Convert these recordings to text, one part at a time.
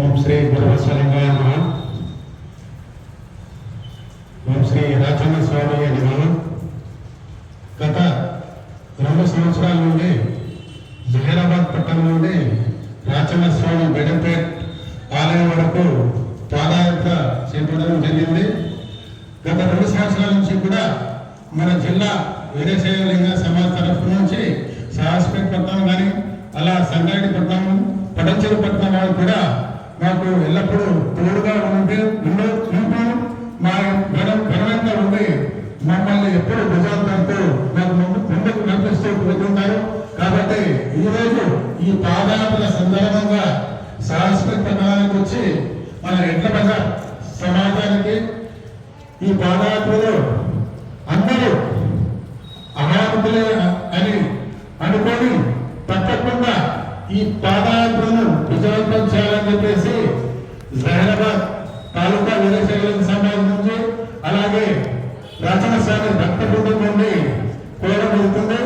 ఓం శ్రీ గురువత్సలింగాయ నమ. ఓం శ్రీ రాజన్న స్వామి నమ. గత రెండు సంవత్సరాల నుండి జహీరాబాద్ పట్టణం నుండి రాచన్న స్వామి బెడంపేట్ ఆలయం వరకు పాదయాత్ర చేపట్టడం జరిగింది. గత రెండు సంవత్సరాల నుంచి కూడా మన జిల్లా వీరశైలింగ సమాజ్ తరఫు నుంచి సాహస్పేట్ పట్టణం కానీ అలా సంగారెడ్డి పట్టణం పటంచెరు పట్టణం వాళ్ళు కూడా మాకు ఎల్లప్పుడూ తోడుగా ఉంటే ఉండు చూపు. మా గడం ఘనంగా ఉండి మమ్మల్ని ఎప్పుడు భుజాంతంతో మాకు ముందు ముందుకు నడిపిస్తూ పోతుంటారు కాబట్టి ఈ రోజు ఈ పాదయాత్ర సందర్భంగా సాంస్కృతిక పట్టణానికి వచ్చి మన ఎడ్ల బజార్ సమాజానికి ఈ పాదయాత్రలో అందరూ అనాథులే అని అనుకొని తప్పకుండా ఈ పాదయాత్రను విజయవంతం చేయాలని చెప్పేసి జహీరాబాద్ తాలూకా వీరశైలం సంబంధించి అలాగే రచన శాఖ భక్త బృందం నుండి కోరబడుతుంది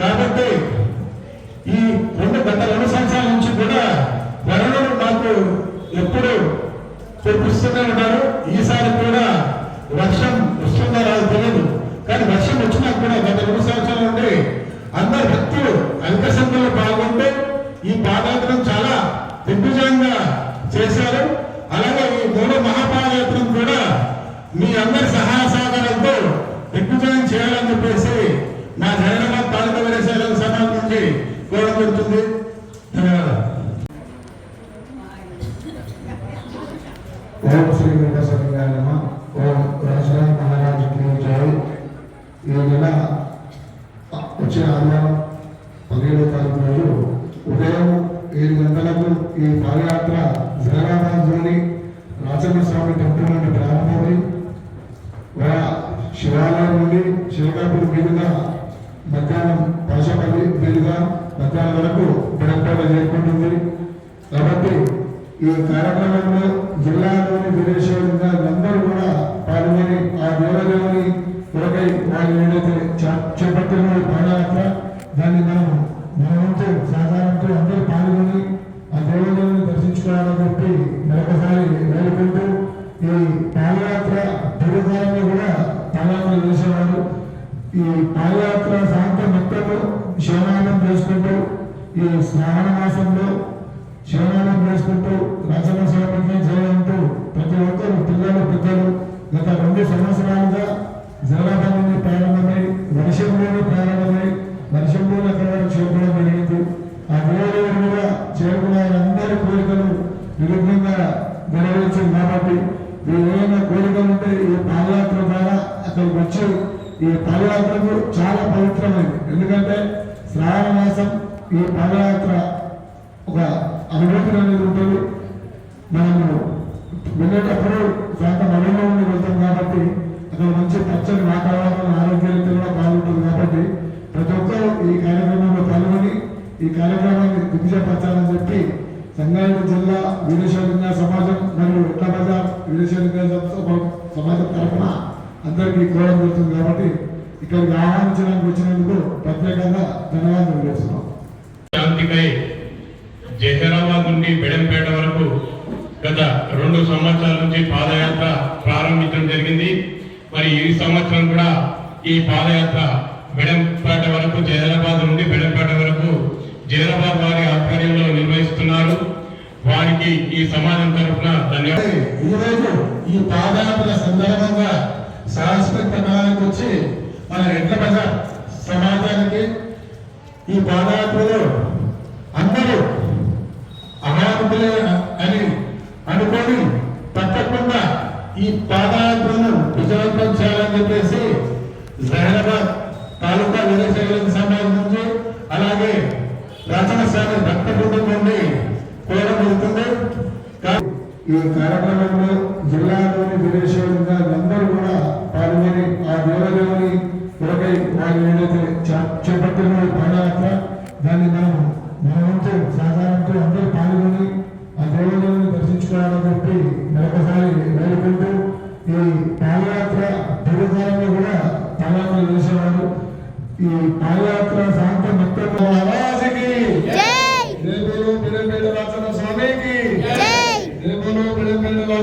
కాబట్టి ఈ రెండు గత రెండు సంవత్సరాల నుంచి కూడా వరుణుడు మాకు ఎప్పుడు చూపిస్తూనే ఉన్నారు. ఈసారి కూడా వర్షం వస్తుందో రాదు తెలియదు కానీ వర్షం వచ్చినా కూడా గత రెండు సంవత్సరాల నుండి అందరు భక్తులు అధిక సంఖ్యలో ఈ పాదయాత్రను చాలా దిగ్విజయంగా చేశారు. అలాగే ఈ మూడో మహాపాదయాత్రను కూడా మీ అందరి సహాయ సహకారంతో దిగ్విజయం చేయాలని చెప్పేసి నా జగన్నాథ్ తాలూకా వీరశైలం సమాజం నుండి కోరడం జరుగుతుంది. ధన్యవాదాలు. ఓం శ్రీ వెంకటేశ్వర నమ. ఓం. ఏడు గంటలకు ఈ పాదయాత్ర జగన్నాథంలోని రాజన్న స్వామి టెంపుల్ నుండి ప్రారంభమై శివాలయం నుండి శివకాపురి మీదుగా మధ్యాహ్నం పాషపల్లి మీదుగా మధ్యాహ్నం వరకు బెడంపేట చేరుకుంటుంది. కాబట్టి ఈ కార్యక్రమంలో జిల్లాలోని విదేశీయులుగా అందరూ కూడా పాల్గొన్నారు చెప్పి మరొకసారి వేడుకుంటూ ఈ పాదయాత్ర పూర్వకాలంలో కూడా పాదయాత్ర చేసేవారు. ఈ పాదయాత్ర సాయంత్రం మొత్తము శివనామం చేసుకుంటూ ఈ శ్రావణ మాసంలో శివనామం చేసుకుంటూ రచన స్వామికి జయంతూ ప్రతి ఒక్కరు పిల్లలు పెద్దలు గత రెండు సంవత్సరాలుగా జగనాథం ప్రారంభమై వర్షంలోనే ప్రారంభమై వర్షంలో అక్కడ చేరుకోవడం జరిగింది. ఆ దేవుడు కూడా చేరుకున్న అందరి కోరికలు నిర్విఘ్నంగా నెరవేర్చింది కాబట్టి మీరు ఏమైనా కోరికలు ఉంటే ఈ పాదయాత్ర ద్వారా అక్కడికి వచ్చి ఈ పాదయాత్రకు చాలా పవిత్రమైంది. ఎందుకంటే శ్రావణ మాసం ఈ పాదయాత్ర ఒక అనుభూతి అనేది ఉంటుంది. మనము వెళ్ళేటప్పుడు కొంత మడిలో ఉండి వెళ్తాం కాబట్టి అక్కడ మంచి పచ్చని వాతావరణం ఆరోగ్యానికి కూడా బాగుంటుంది కాబట్టి ప్రతి ఒక్కరూ ఈ కార్యక్రమంలో పాల్గొని ఈ కార్యక్రమాన్ని దిగ్విజయపరచాలని చెప్పి సంగారెడ్డి జిల్లా వీరేశ్వరంగా సమాజం మరియు ఎట్ల బజార్ సమాజం తరఫున అందరికీ కోరడం జరుగుతుంది కాబట్టి ఇక్కడికి ఆహ్వానించడానికి వచ్చినందుకు ప్రత్యేకంగా ధన్యవాదాలు చేస్తున్నాం శాంతికై జహీరాబాద్ నుండి బెడంపేట వరకు గత రెండు సంవత్సరాల నుంచి పాదయాత్ర ప్రారంభించడం జరిగింది. మరి ఈ సంవత్సరం కూడా ఈ పాదయాత్ర బెడంపేట వరకు జహీరాబాద్ నుండి బెడంపేట వరకు జహీరాబాద్ వారి ఆధ్వర్యంలో నిర్వహిస్తున్నారు. వారికి ఈ సమాజం తరఫున ధన్యవాదాలు. ఈరోజు ఈ పాదయాత్ర సందర్భంగా సాంస్కృతిక పట్టణానికి వచ్చి మన ఎడ్ల బజార్ సమాజానికి ఈ పాదయాత్రలో అందరూ అనాథులే అని అనుకొని తప్పకుండా ఈ పాదయాత్రను విజయవంతం చేయాలని చెప్పేసి జహీరాబాద్ తాలూకా వీరశైలం సమాజం నుంచి రచన స్వామి భక్త బృందం నుండి కోరబడుతుంది కా- ఈ కార్యక్రమంలో జిల్లాలోని విదేశీయులుగా అందరూ కూడా పాల్గొని ఆ దేవదేవుని కొరకై వాళ్ళు ఏదైతే చేపట్టిన పాదయాత్ర దాన్ని మనం మన వంతు సహకారంతో అందరూ పాల్గొని ఆ దేవదేవుని దర్శించుకోవాలని చెప్పి మరొకసారి వేడుకుంటూ ఈ పాదయాత్ర పూర్వకాలంలో కూడా పాదయాత్ర చేసేవారు. ఈ పాదయాత్ర సాయంత్రం మొత్తం ಬೆಳೆಯುವ ಬೆಳೆಗಳ